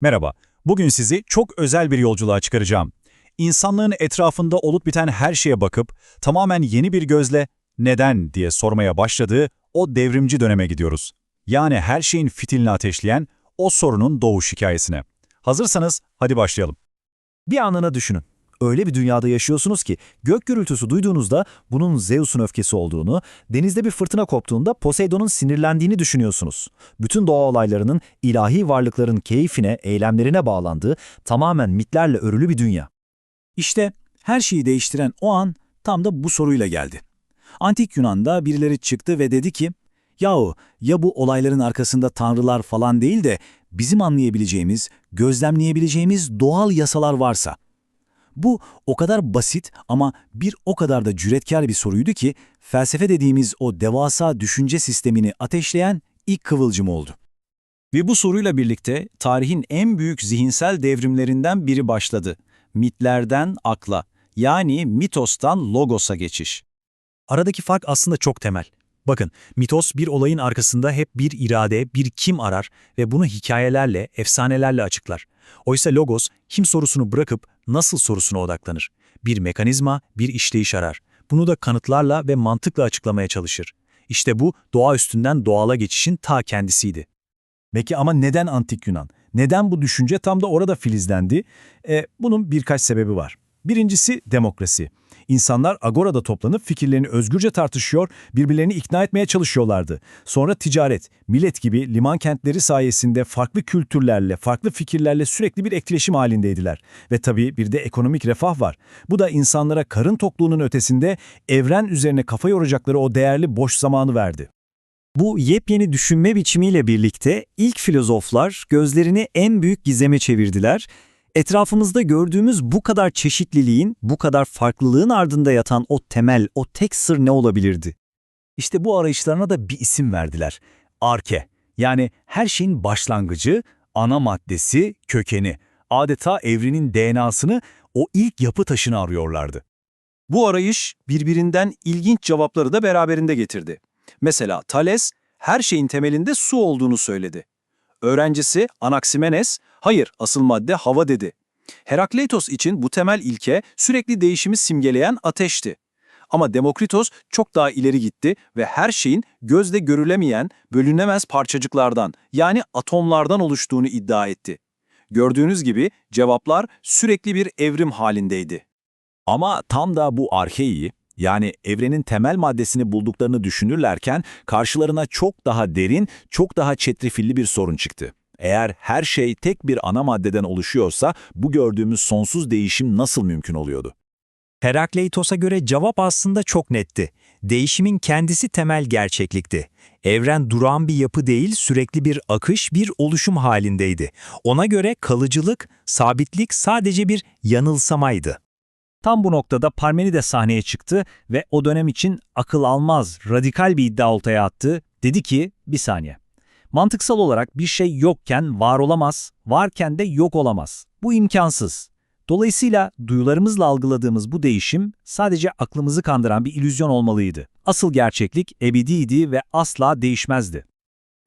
Merhaba, bugün sizi çok özel bir yolculuğa çıkaracağım. İnsanlığın etrafında olup biten her şeye bakıp tamamen yeni bir gözle neden diye sormaya başladığı o devrimci döneme gidiyoruz. Yani her şeyin fitilini ateşleyen o sorunun doğuş hikayesine. Hazırsanız hadi başlayalım. Bir anına düşünün. Öyle bir dünyada yaşıyorsunuz ki gök gürültüsü duyduğunuzda bunun Zeus'un öfkesi olduğunu, denizde bir fırtına koptuğunda Poseidon'un sinirlendiğini düşünüyorsunuz. Bütün doğa olaylarının ilahi varlıkların keyfine, eylemlerine bağlandığı tamamen mitlerle örülü bir dünya. İşte her şeyi değiştiren o an tam da bu soruyla geldi. Antik Yunan'da birileri çıktı ve dedi ki, yahu ya bu olayların arkasında tanrılar falan değil de bizim anlayabileceğimiz, gözlemleyebileceğimiz doğal yasalar varsa? Bu o kadar basit ama bir o kadar da cüretkar bir soruydu ki felsefe dediğimiz o devasa düşünce sistemini ateşleyen ilk kıvılcım oldu. Ve bu soruyla birlikte tarihin en büyük zihinsel devrimlerinden biri başladı. Mitlerden akla, yani mitostan logos'a geçiş. Aradaki fark aslında çok temel. Bakın, mitos bir olayın arkasında hep bir irade, bir kim arar ve bunu hikayelerle, efsanelerle açıklar. Oysa logos, kim sorusunu bırakıp nasıl sorusuna odaklanır. Bir mekanizma, bir işleyiş arar. Bunu da kanıtlarla ve mantıkla açıklamaya çalışır. İşte bu, doğa üstünden doğala geçişin ta kendisiydi. Peki ama neden antik Yunan? Neden bu düşünce tam da orada filizlendi? E, bunun birkaç sebebi var. Birincisi demokrasi. İnsanlar agorada toplanıp fikirlerini özgürce tartışıyor, birbirlerini ikna etmeye çalışıyorlardı. Sonra ticaret, millet gibi liman kentleri sayesinde farklı kültürlerle, farklı fikirlerle sürekli bir etkileşim halindeydiler. Ve tabii bir de ekonomik refah var. Bu da insanlara karın tokluğunun ötesinde evren üzerine kafa yoracakları o değerli boş zamanı verdi. Bu yepyeni düşünme biçimiyle birlikte ilk filozoflar gözlerini en büyük gizeme çevirdiler. Etrafımızda gördüğümüz bu kadar çeşitliliğin, bu kadar farklılığın ardında yatan o temel, o tek sır ne olabilirdi? İşte bu arayışlarına da bir isim verdiler. Arke, yani her şeyin başlangıcı, ana maddesi, kökeni. Adeta evrenin DNA'sını, o ilk yapı taşını arıyorlardı. Bu arayış birbirinden ilginç cevapları da beraberinde getirdi. Mesela Thales, her şeyin temelinde su olduğunu söyledi. Öğrencisi Anaximenes, hayır asıl madde hava dedi. Herakleitos için bu temel ilke sürekli değişimi simgeleyen ateşti. Ama Demokritos çok daha ileri gitti ve her şeyin gözle görülemeyen, bölünemez parçacıklardan yani atomlardan oluştuğunu iddia etti. Gördüğünüz gibi cevaplar sürekli bir evrim halindeydi. Ama tam da bu arkeyi, yani evrenin temel maddesini bulduklarını düşünürlerken karşılarına çok daha derin, çok daha çetrefilli bir sorun çıktı. Eğer her şey tek bir ana maddeden oluşuyorsa bu gördüğümüz sonsuz değişim nasıl mümkün oluyordu? Herakleitos'a göre cevap aslında çok netti. Değişimin kendisi temel gerçeklikti. Evren duran bir yapı değil, sürekli bir akış, bir oluşum halindeydi. Ona göre kalıcılık, sabitlik sadece bir yanılsamaydı. Tam bu noktada Parmenides sahneye çıktı ve o dönem için akıl almaz, radikal bir iddia ortaya attı. Dedi ki, bir saniye. Mantıksal olarak bir şey yokken var olamaz, varken de yok olamaz. Bu imkansız. Dolayısıyla duyularımızla algıladığımız bu değişim sadece aklımızı kandıran bir illüzyon olmalıydı. Asıl gerçeklik ebediydi ve asla değişmezdi.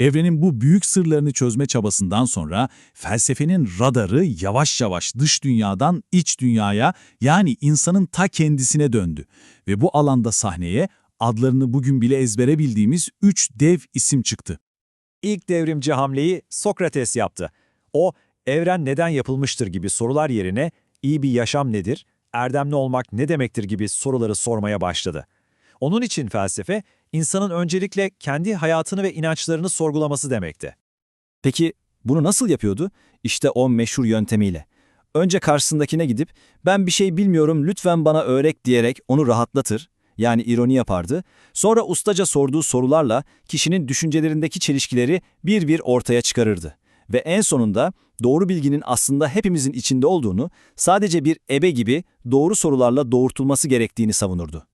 Evrenin bu büyük sırlarını çözme çabasından sonra felsefenin radarı yavaş yavaş dış dünyadan iç dünyaya yani insanın ta kendisine döndü. Ve bu alanda sahneye adlarını bugün bile ezbere bildiğimiz üç dev isim çıktı. İlk devrimci hamleyi Sokrates yaptı. O, evren neden yapılmıştır gibi sorular yerine iyi bir yaşam nedir, erdemli olmak ne demektir gibi soruları sormaya başladı. Onun için felsefe, insanın öncelikle kendi hayatını ve inançlarını sorgulaması demekti. Peki bunu nasıl yapıyordu? İşte o meşhur yöntemiyle. Önce karşısındakine gidip ben bir şey bilmiyorum lütfen bana öğret diyerek onu rahatlatır, yani ironi yapardı. Sonra ustaca sorduğu sorularla kişinin düşüncelerindeki çelişkileri bir bir ortaya çıkarırdı. Ve en sonunda doğru bilginin aslında hepimizin içinde olduğunu, sadece bir ebe gibi doğru sorularla doğurtulması gerektiğini savunurdu.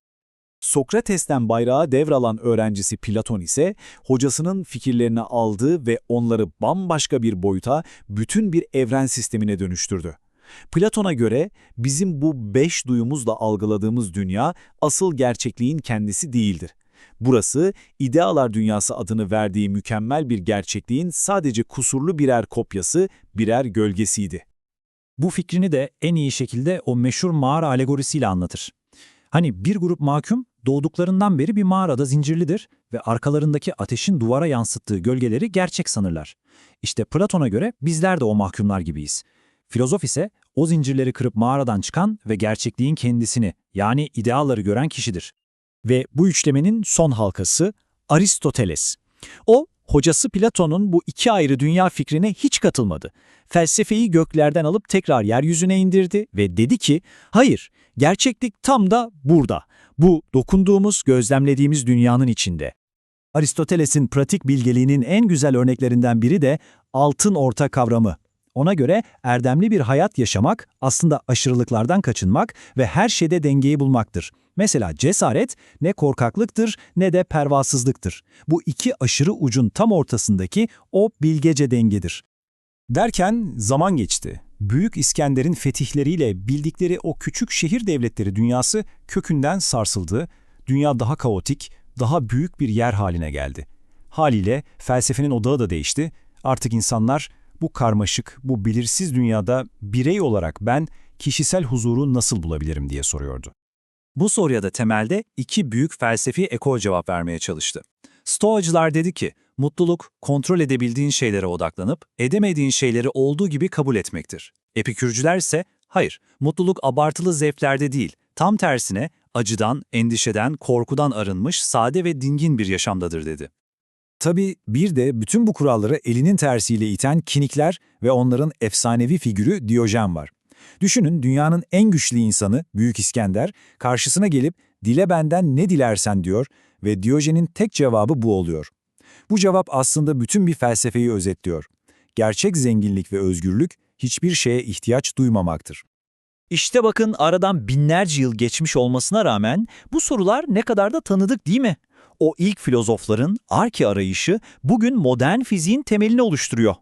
Sokrates'ten bayrağı devralan öğrencisi Platon ise hocasının fikirlerini aldı ve onları bambaşka bir boyuta, bütün bir evren sistemine dönüştürdü. Platon'a göre bizim bu beş duyumuzla algıladığımız dünya asıl gerçekliğin kendisi değildir. Burası, idealar dünyası adını verdiği mükemmel bir gerçekliğin sadece kusurlu birer kopyası, birer gölgesiydi. Bu fikrini de en iyi şekilde o meşhur mağara alegorisiyle anlatır. Hani bir grup mahkum doğduklarından beri bir mağarada zincirlidir ve arkalarındaki ateşin duvara yansıttığı gölgeleri gerçek sanırlar. İşte Platon'a göre bizler de o mahkumlar gibiyiz. Filozof ise o zincirleri kırıp mağaradan çıkan ve gerçekliğin kendisini yani idealları gören kişidir. Ve bu üçlemenin son halkası Aristoteles. O, hocası Platon'un bu iki ayrı dünya fikrine hiç katılmadı. Felsefeyi göklerden alıp tekrar yeryüzüne indirdi ve dedi ki, hayır, gerçeklik tam da burada. Bu dokunduğumuz, gözlemlediğimiz dünyanın içinde. Aristoteles'in pratik bilgeliğinin en güzel örneklerinden biri de altın orta kavramı. Ona göre erdemli bir hayat yaşamak aslında aşırılıklardan kaçınmak ve her şeyde dengeyi bulmaktır. Mesela cesaret ne korkaklıktır ne de pervasızlıktır. Bu iki aşırı ucun tam ortasındaki o bilgece dengedir. Derken zaman geçti. Büyük İskender'in fetihleriyle bildikleri o küçük şehir devletleri dünyası kökünden sarsıldı. Dünya daha kaotik, daha büyük bir yer haline geldi. Haliyle felsefenin odağı da değişti. Artık insanlar bu karmaşık, bu belirsiz dünyada birey olarak ben kişisel huzuru nasıl bulabilirim diye soruyordu. Bu soruya da temelde iki büyük felsefi ekol cevap vermeye çalıştı. Stoacılar dedi ki, mutluluk kontrol edebildiğin şeylere odaklanıp edemediğin şeyleri olduğu gibi kabul etmektir. Epikürcüler ise hayır, mutluluk abartılı zevklerde değil, tam tersine acıdan, endişeden, korkudan arınmış sade ve dingin bir yaşamdadır dedi. Tabii bir de bütün bu kuralları elinin tersiyle iten kinikler ve onların efsanevi figürü Diyojen var. Düşünün dünyanın en güçlü insanı Büyük İskender karşısına gelip dile benden ne dilersen diyor ve Diyojen'in tek cevabı bu oluyor. Bu cevap aslında bütün bir felsefeyi özetliyor. Gerçek zenginlik ve özgürlük hiçbir şeye ihtiyaç duymamaktır. İşte bakın aradan binlerce yıl geçmiş olmasına rağmen bu sorular ne kadar da tanıdık değil mi? O ilk filozofların arki arayışı bugün modern fiziğin temelini oluşturuyor.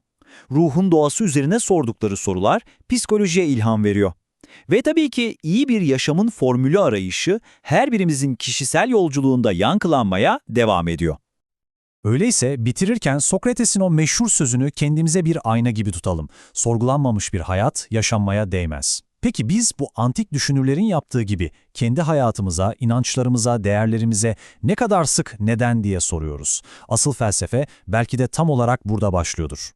Ruhun doğası üzerine sordukları sorular psikolojiye ilham veriyor. Ve tabii ki iyi bir yaşamın formülü arayışı her birimizin kişisel yolculuğunda yankılanmaya devam ediyor. Öyleyse bitirirken Sokrates'in o meşhur sözünü kendimize bir ayna gibi tutalım. Sorgulanmamış bir hayat yaşanmaya değmez. Peki biz bu antik düşünürlerin yaptığı gibi kendi hayatımıza, inançlarımıza, değerlerimize ne kadar sık neden diye soruyoruz. Asıl felsefe belki de tam olarak burada başlıyordur.